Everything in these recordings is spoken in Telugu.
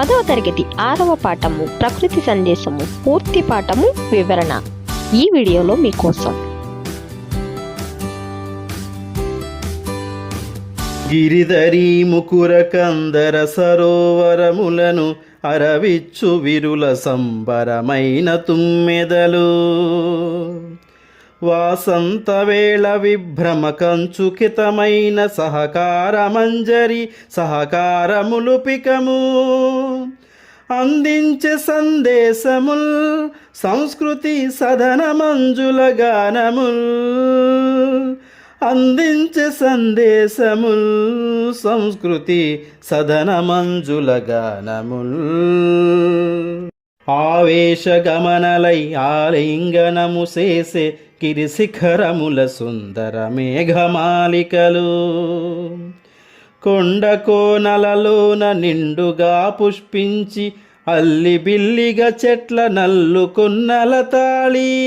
పదవ తరగతి ఆరవ పాఠము ప్రకృతి సందేశము పూర్తి పాఠము వివరణ. ఈ వీడియోలో మీకోసం. గిరిధరి ముకుర కందర సరోవరములను అరవిచ్చు విరుల సంబరమైన తుమ్మెదలు. వాసంత వేళ విభ్రమ కంచుకితమైన అందించే సందేశముల్ సంస్కృతి సదన మంజుల గానముల్. అందించే సందేశముల్ సంస్కృతి సదన మంజుల గానముల్. ఆవేశ గమనలై ఆలింగనము చేసే గిరిశిఖరముల సుందర మేఘమాలికలు. కొండ కోనలలోన నిండుగా పుష్పించి అల్లి బిల్లిగా చెట్ల నల్లుకున్నల తాళి.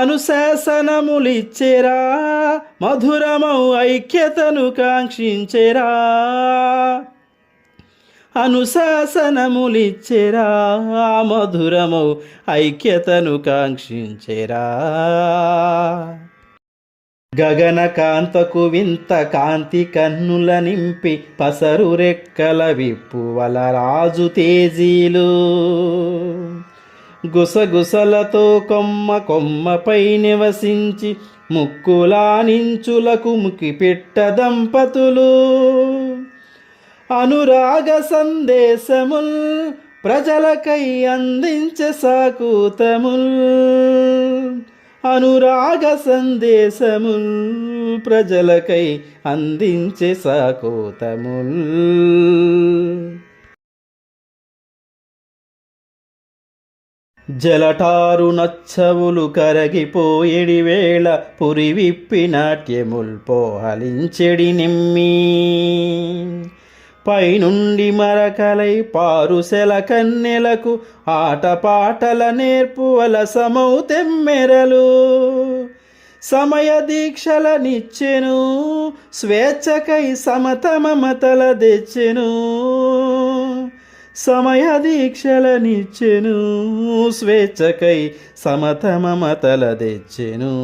అనుశాసనములిచ్చెరా మధురమౌ ఐక్యతను కాంక్షించెరా. అనుశాసనములిచ్చెరా మధురమౌ ఐక్యతను కాంక్షించెరా. గగన కాంతకు వింత కాంతి కన్నుల నింపి పసరు రెక్కల విప్పువల రాజు తేజీలు. గుసగుసలతో కొమ్మ కొమ్మపై నివసించి ముక్కులానించులకు ముకిపెట్ట దంపతులు. అనురాగ సందేశముల్ ప్రజలకై అందించే సాకూతముల్. అనురాగ సందేశముల్ ప్రజలకై అందించే సాకూతముల్. జలటారు నచ్చవులు కరగిపోయేడి వేళ పురివిప్పి నాట్యముల్ పోహలించెడి నిమ్మి. పైనుండి మరకలై పారుసెల కన్నెలకు ఆటపాటల నేర్పువల సమౌ తెమ్మెరలు. సమయ దీక్షల నిచ్చెను స్వేచ్ఛకై సమతమమతల తెచ్చెను. సమయ దీక్షల నిచ్చెను స్వేచ్ఛకై సమతమమతల తెచ్చెను.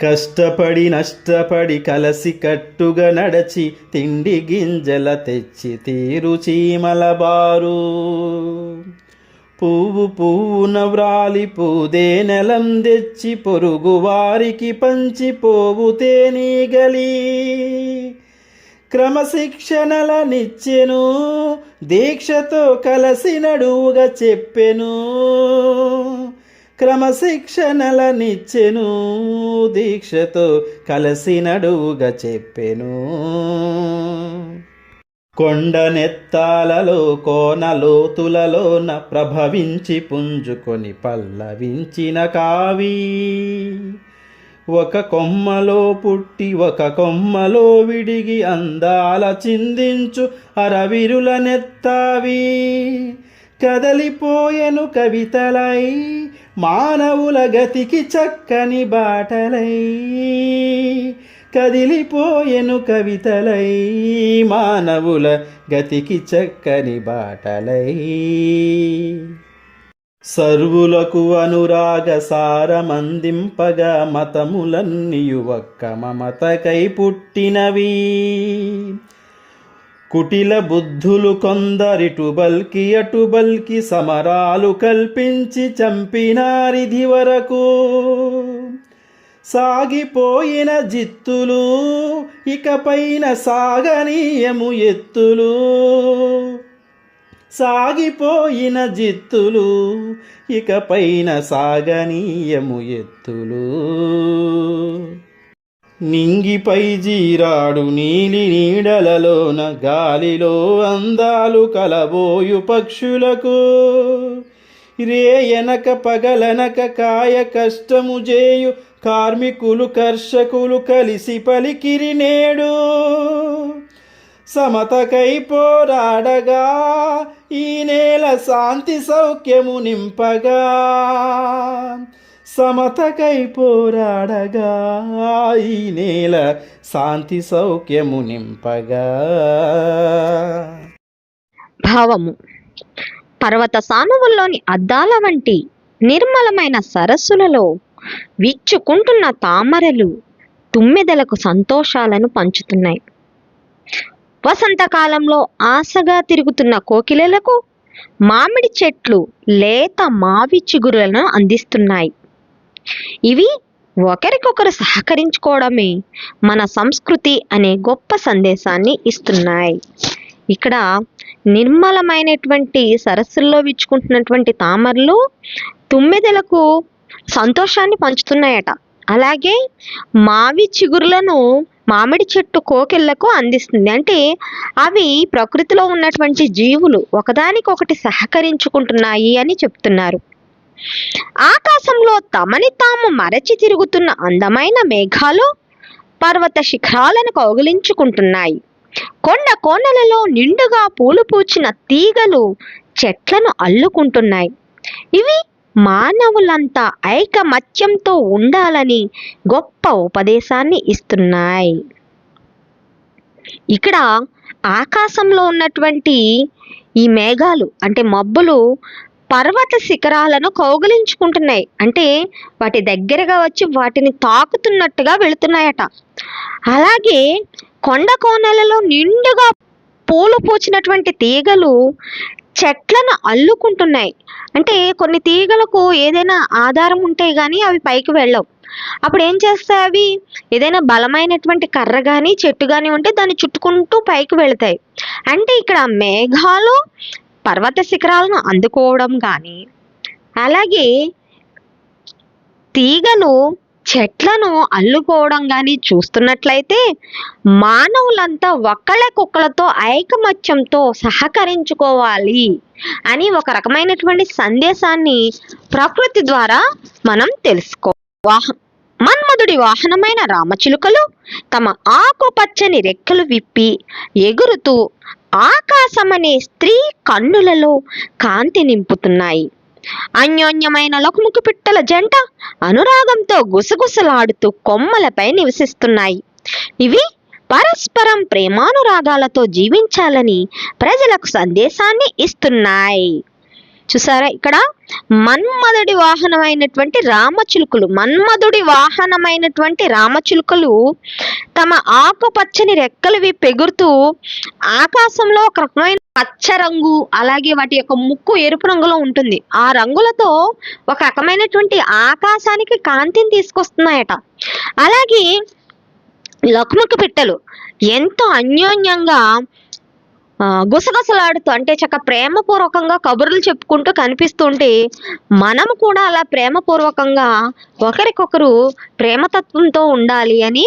కష్టపడి నష్టపడి కలసి కట్టుగా నడచి తిండి గింజల తెచ్చి తీరు చీమల బారు. పువ్వు పువ్వున వ్రాలి పూదే నెలం తెచ్చి పొరుగు వారికి పంచి పోవు తేనీగలి క్రమశిక్షణల దీక్షతో కలసి నడువుగా చెప్పెను. క్రమశిక్షణలనిచ్చెను దీక్షతో కలసి నడువుగా చెప్పెను. కొండనెత్తాలలో కోనలోతులలోన ప్రభవించి పుంజుకొని పల్లవించిన కావి. ఒక కొమ్మలో పుట్టి ఒక కొమ్మలో విడిగి అందాల చిందించు అరవిరుల నెత్తావి. కదలిపోయెను కవితలై మానవుల గతికి చక్కని బాటలై కదిలిపోయెను కవితలై మానవుల గతికి చక్కని బాటలై. సర్వులకు అనురాగ సారమందింపగా మతములన్నియు ఒక్క మమతకై పుట్టినవి. కుటిల బుద్ధులు కొందరిటు బల్కి అటు బల్కి సమరాలు కల్పించి చంపినారిది వరకు. సాగిపోయిన జిత్తులు ఇకపైన సాగనీయము ఎత్తులు. సాగిపోయిన జిత్తులు ఇకపైన సాగనీయము ఎత్తులు. నింగిపై జీరాడు నీలి నీడలలోన గాలిలో అందాలు కలబోయు పక్షులకు. రేయనక పగలనక కాయ కష్టము చేయు కార్మికులు కర్షకులు కలిసి పలికిరి నేడు. సమతకై పోరాడగా ఈ నేల శాంతి సౌఖ్యము నింపగా. సమతకై పోరాడగా ఈ నేల శాంతి సౌఖ్యము నింపగా. భావము. పర్వత సానువుల్లోని అద్దాల వంటి నిర్మలమైన సరస్సులలో విచ్చుకుంటున్న తామరలు తుమ్మెదలకు సంతోషాలను పంచుతున్నాయి. వసంతకాలంలో ఆశగా తిరుగుతున్న కోకిలలకు మామిడి చెట్లు లేత మావి చిగురులను అందిస్తున్నాయి. ఇవి ఒకరికొకరు సహకరించుకోవడమే మన సంస్కృతి అనే గొప్ప సందేశాన్ని ఇస్తున్నాయి. ఇక్కడ నిర్మలమైనటువంటి సరస్సుల్లో విచ్చుకుంటున్నటువంటి తామరలు తుమ్మెదలకు సంతోషాన్ని పంచుతున్నాయట. అలాగే మావి చిగురులను మామిడి చెట్టు కోకిళ్ళకు అందిస్తుంది. అంటే అవి ప్రకృతిలో ఉన్నటువంటి జీవులు ఒకదానికొకటి సహకరించుకుంటున్నాయి అని చెప్తున్నారు. ఆకాశంలో తమని తాము మరచి తిరుగుతున్న అందమైన మేఘాలు పర్వత శిఖరాలను కౌగిలించుకుంటున్నాయి. కొండ కోనలలో నిండుగా పూలు పూచిన తీగలు చెట్లను అల్లుకుంటున్నాయి. ఇవి మానవులంతా ఐకమత్యంతో ఉండాలని గొప్ప ఉపదేశాన్ని ఇస్తున్నాయి. ఇక్కడ ఆకాశంలో ఉన్నటువంటి ఈ మేఘాలు అంటే మబ్బులు పర్వత శిఖరాలను కౌగిలించుకుంటున్నాయి. అంటే వాటి దగ్గరగా వచ్చి వాటిని తాకుతున్నట్టుగా వెళుతున్నాయట. అలాగే కొండ కోనలలో నిండుగా పూలు పూచినటువంటి తీగలు చెట్లను అల్లుకుంటున్నాయి. అంటే కొన్ని తీగలకు ఏదైనా ఆధారం ఉంటే కానీ అవి పైకి వెళ్ళవు. అప్పుడు ఏం చేస్తాయి అవి? ఏదైనా బలమైనటువంటి కర్ర కానీ చెట్టు కానీ ఉంటే దాన్ని చుట్టుకుంటూ పైకి వెళతాయి. అంటే ఇక్కడ మేఘాలు పర్వత శిఖరాలను అందుకోవడం కానీ అలాగే తీగలు చెట్లను అల్లుకోవడం కానీ చూస్తున్నట్లయితే మానవులంతా ఒక్కళ్ళకొక్కళ్ళతో ఐకమత్యంతో సహకరించుకోవాలి అని ఒక రకమైనటువంటి సందేశాన్ని ప్రకృతి ద్వారా మనం తెలుసుకో వాహ మన్మధుడి వాహనమైన రామచిలుకలు తమ ఆకుపచ్చని రెక్కలు విప్పి ఎగురుతూ ఆకాశమనే స్త్రీ కన్నులలో కాంతి నింపుతున్నాయి. అన్యోన్యమైన లకుముకు పిట్టల జంట అనురాగంతో గుసగుసలాడుతూ కొమ్మలపై నివసిస్తున్నాయి. ఇవి పరస్పరం ప్రేమానురాగాలతో జీవించాలని ప్రజలకు సందేశాన్ని ఇస్తున్నాయి. చూసారా? ఇక్కడ మన్మధుడి వాహనమైనటువంటి రామచిలుకలు మన్మధుడి వాహనమైనటువంటి రామచిలుకలు తమ ఆకుపచ్చని రెక్కలు పెగురుతూ ఆకాశంలో ఒక రకమైన పచ్చ రంగు అలాగే వాటి యొక్క ముక్కు ఎరుపు రంగులో ఉంటుంది. ఆ రంగులతో ఒక రకమైనటువంటి ఆకాశానికి కాంతిని తీసుకొస్తున్నాయట. అలాగే లక్ముక పిట్టలు ఎంతో అన్యోన్యంగా గుసగుసలాడుతూ అంటే చక్క ప్రేమపూర్వకంగా కబుర్లు చెప్పుకుంటూ కనిపిస్తుంటే మనం కూడా అలా ప్రేమపూర్వకంగా ఒకరికొకరు ప్రేమతత్వంతో ఉండాలి అని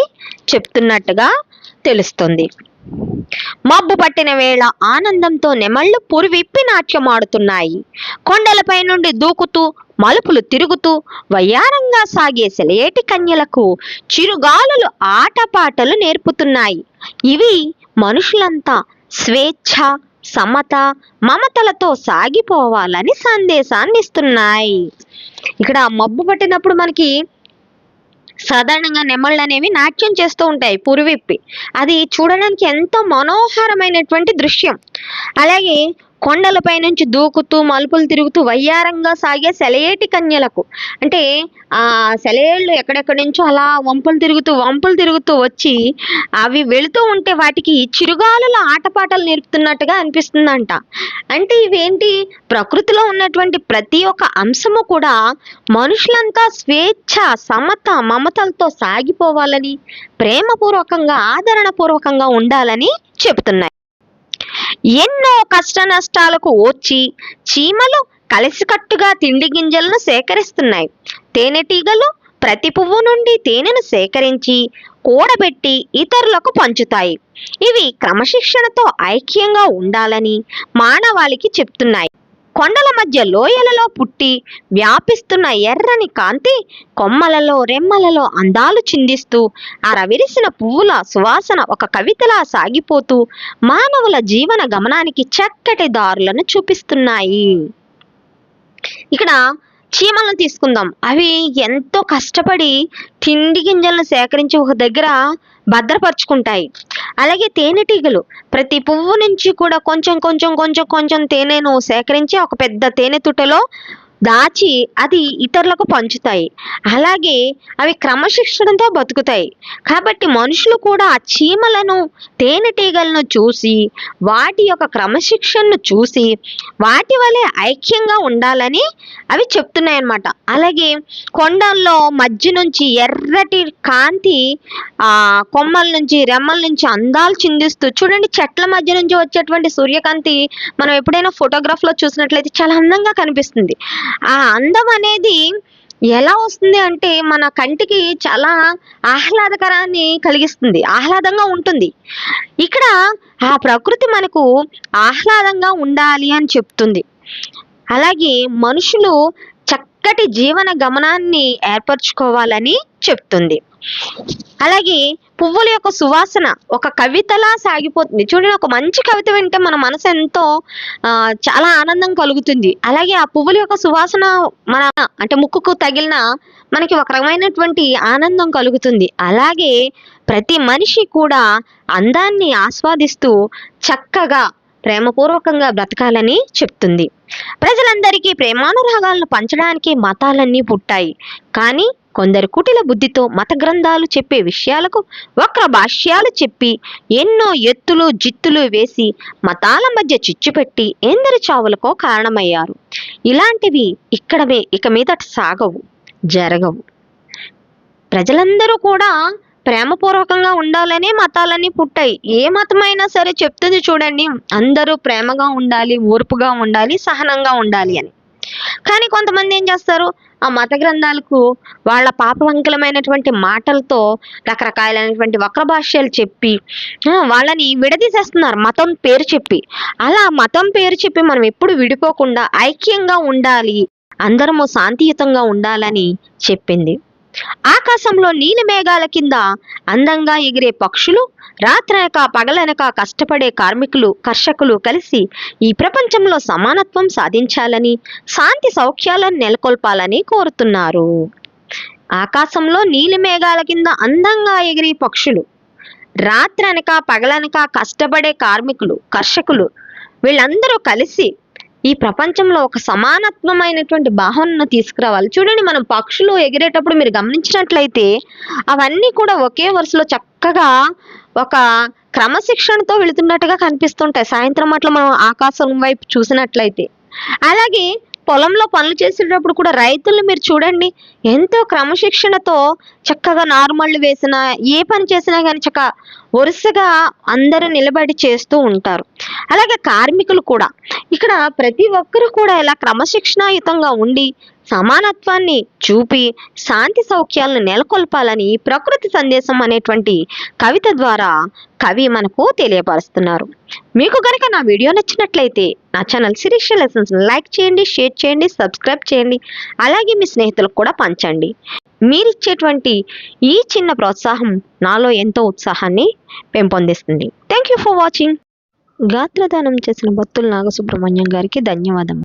చెప్తున్నట్టుగా తెలుస్తుంది. మబ్బు పట్టిన వేళ ఆనందంతో నెమళ్ళు పురివిప్పి నాట్యమాడుతున్నాయి. కొండలపై నుండి దూకుతూ మలుపులు తిరుగుతూ వయ్యారంగా సాగే సెలయేటి కన్యలకు చిరుగాలులు ఆటపాటలు నేర్పుతున్నాయి. ఇవి మనుషులంతా స్వేచ్ఛ సమత మమతలతో సాగిపోవాలని సందేశాన్ని ఇస్తున్నాయి. ఇక్కడ మబ్బు పట్టినప్పుడు మనకి సాధారణంగా నెమళ్ళు అనేవి నాట్యం చేస్తూ ఉంటాయి పురివిప్పి. అది చూడడానికి ఎంతో మనోహరమైనటువంటి దృశ్యం. అలాగే కొండలపై నుంచి దూకుతూ మలుపులు తిరుగుతూ వయ్యారంగా సాగే సెలయేటి కన్యలకు. అంటే ఆ సెలయేళ్ళు ఎక్కడెక్కడి నుంచో అలా వంపులు తిరుగుతూ వంపులు తిరుగుతూ వచ్చి అవి వెళుతూ ఉంటే వాటికి చిరుగాలుల ఆటపాటలు నేర్పుతున్నట్టుగా అనిపిస్తుందంట. అంటే ఇవేంటి? ప్రకృతిలో ఉన్నటువంటి ప్రతి ఒక్క అంశము కూడా మనుషులంతా స్వేచ్ఛ సమత మమతలతో సాగిపోవాలని ప్రేమపూర్వకంగా ఆదరణపూర్వకంగా ఉండాలని చెబుతున్నాయి. ఎన్నో కష్ట నష్టాలకు ఓర్చి చీమలు కలిసికట్టుగా తిండి గింజలను సేకరిస్తున్నాయి. తేనెటీగలు ప్రతి పువ్వు నుండి తేనెను సేకరించి కూడబెట్టి ఇతరులకు పంచుతాయి. ఇవి క్రమశిక్షణతో ఐక్యంగా ఉండాలని మానవాళికి చెప్తున్నాయి. కొండల మధ్య లోయలలో పుట్టి వ్యాపిస్తున్న ఎర్రని కాంతి కొమ్మలలో రెమ్మలలో అందాలు చిందిస్తూ అరవిరిసిన పువ్వుల సువాసన ఒక కవితలా సాగిపోతూ మానవుల జీవన గమనానికి చక్కటి దారులను చూపిస్తున్నాయి. ఇక్కడ చీమలను తీసుకుందాం. అవి ఎంతో కష్టపడి తిండి గింజలను సేకరించి ఒక దగ్గర భద్రపరుచుకుంటాయి. అలాగే తేనెటీగలు ప్రతి పువ్వు నుంచి కూడా కొంచెం కొంచెం కొంచెం కొంచెం తేనెను సేకరించి ఒక పెద్ద తేనె తుట్టలో దాచి అది ఇతరులకు పంచుతాయి. అలాగే అవి క్రమశిక్షణతో బతుకుతాయి. కాబట్టి మనుషులు కూడా ఆ చీమలను తేనెటీగలను చూసి వాటి యొక్క క్రమశిక్షణను చూసి వాటి వలె ఐక్యంగా ఉండాలని అవి చెప్తున్నాయి అన్నమాట అలాగే కొండల్లో మధ్య నుంచి ఎర్రటి కాంతి కొమ్మల నుంచి రెమ్మల నుంచి అందాలు చిందిస్తూ చూడండి చెట్ల మధ్య నుంచి వచ్చేటువంటి సూర్యకాంతి మనం ఎప్పుడైనా ఫోటోగ్రాఫ్లో చూసినట్లయితే చాలా అందంగా కనిపిస్తుంది. ఆ అందం అనేది ఎలా వస్తుంది అంటే మన కంటికి చాలా ఆహ్లాదకరాన్ని కలిగిస్తుంది ఆహ్లాదంగా ఉంటుంది. ఇక్కడ ఆ ప్రకృతి మనకు ఆహ్లాదంగా ఉండాలి అని చెప్తుంది. అలాగే మనుషులు చక్కటి జీవన గమనాన్ని ఏర్పరచుకోవాలని చెప్తుంది. అలాగే పువ్వుల యొక్క సువాసన ఒక కవితలా సాగిపోతుంది. చూడండి ఒక మంచి కవిత వింటే మన మనసు ఎంతో చాలా ఆనందం కలుగుతుంది. అలాగే ఆ పువ్వుల యొక్క సువాసన మన అంటే ముక్కుకు తగిలిన మనకి ఒక రకమైనటువంటి ఆనందం కలుగుతుంది. అలాగే ప్రతి మనిషి కూడా అందాన్ని ఆస్వాదిస్తూ చక్కగా ప్రేమపూర్వకంగా బ్రతకాలని చెప్తుంది. ప్రజలందరికీ ప్రేమానురాగాలను పంచడానికి మతాలన్నీ పుట్టాయి. కానీ కొందరు కుటిల బుద్ధితో మత గ్రంథాలు చెప్పే విషయాలకు వక్ర భాష్యాలు చెప్పి ఎన్నో ఎత్తులు జిత్తులు వేసి మతాల మధ్య చిచ్చుపెట్టి ఎందరి చావులకో కారణమయ్యారు. ఇలాంటివి ఇక్కడమే ఇక మీదట సాగవు జరగవు. ప్రజలందరూ కూడా ప్రేమపూర్వకంగా ఉండాలనే మతాలన్నీ పుట్టాయి. ఏ మతమైనా సరే చెప్తుంది చూడండి అందరూ ప్రేమగా ఉండాలి ఓర్పుగా ఉండాలి సహనంగా ఉండాలి అని. కానీ కొంతమంది ఏం చేస్తారు? ఆ మత గ్రంథాలకు వాళ్ళ పాపవంకలమైనటువంటి మాటలతో రకరకాలైనటువంటి వక్ర భాష్యాలు చెప్పి వాళ్ళని విడదీసేస్తున్నారు మతం పేరు చెప్పి. అలా మతం పేరు చెప్పి మనం ఎప్పుడు విడిపోకుండా ఐక్యంగా ఉండాలి అందరము శాంతియుతంగా ఉండాలని చెప్పింది. ఆకాశంలో నీలి మేఘాల కింద అందంగా ఎగిరే పక్షులు రాత్రనక పగలనక కష్టపడే కార్మికులు కర్షకులు కలిసి ఈ ప్రపంచంలో సమానత్వం సాధించాలని శాంతి సౌఖ్యాలను నెలకొల్పాలని కోరుతున్నారు. ఆకాశంలో నీలి మేఘాల కింద అందంగా ఎగిరే పక్షులు రాత్రనక పగలనక కష్టపడే కార్మికులు కర్షకులు వీళ్ళందరూ కలిసి ఈ ప్రపంచంలో ఒక సమానత్వమైనటువంటి భావనను తీసుకురావాలి. చూడండి మనం పక్షులు ఎగిరేటప్పుడు మీరు గమనించినట్లయితే అవన్నీ కూడా ఒకే వరుసలో చక్కగా ఒక క్రమశిక్షణతో వెళుతున్నట్టుగా కనిపిస్తుంటాయి. సాయంత్రం అట్లా మనం ఆకాశం వైపు చూసినట్లయితే. అలాగే పొలంలో పనులు చేసేటప్పుడు కూడా రైతులు మీరు చూడండి ఎంతో క్రమశిక్షణతో చక్కగా నారుమళ్ళు వేసినా ఏ పని చేసినా కానీ చక్క వరుసగా అందరూ నిలబడి చేస్తూ ఉంటారు. అలాగే కార్మికులు కూడా ఇక్కడ ప్రతి ఒక్కరు కూడా ఇలా క్రమశిక్షణాయుతంగా ఉండి సమానత్వాన్ని చూపి శాంతి సౌఖ్యాలను నెలకొల్పాలని ప్రకృతి సందేశం అనేటువంటి కవిత ద్వారా కవి మనకు తెలియపరుస్తున్నారు. మీకు కనుక నా వీడియో నచ్చినట్లయితే నా ఛానల్ శిరీష లెసన్స్ లైక్ చేయండి షేర్ చేయండి సబ్స్క్రైబ్ చేయండి అలాగే మీ స్నేహితులకు కూడా పంచండి. మీరిచ్చేటువంటి ఈ చిన్న ప్రోత్సాహం నాలో ఎంతో ఉత్సాహాన్ని పెంపొందిస్తుంది. థ్యాంక్ యూ ఫర్ వాచింగ్ గాత్రదానం చేసిన భక్తుల నాగసుబ్రహ్మణ్యం గారికి ధన్యవాదం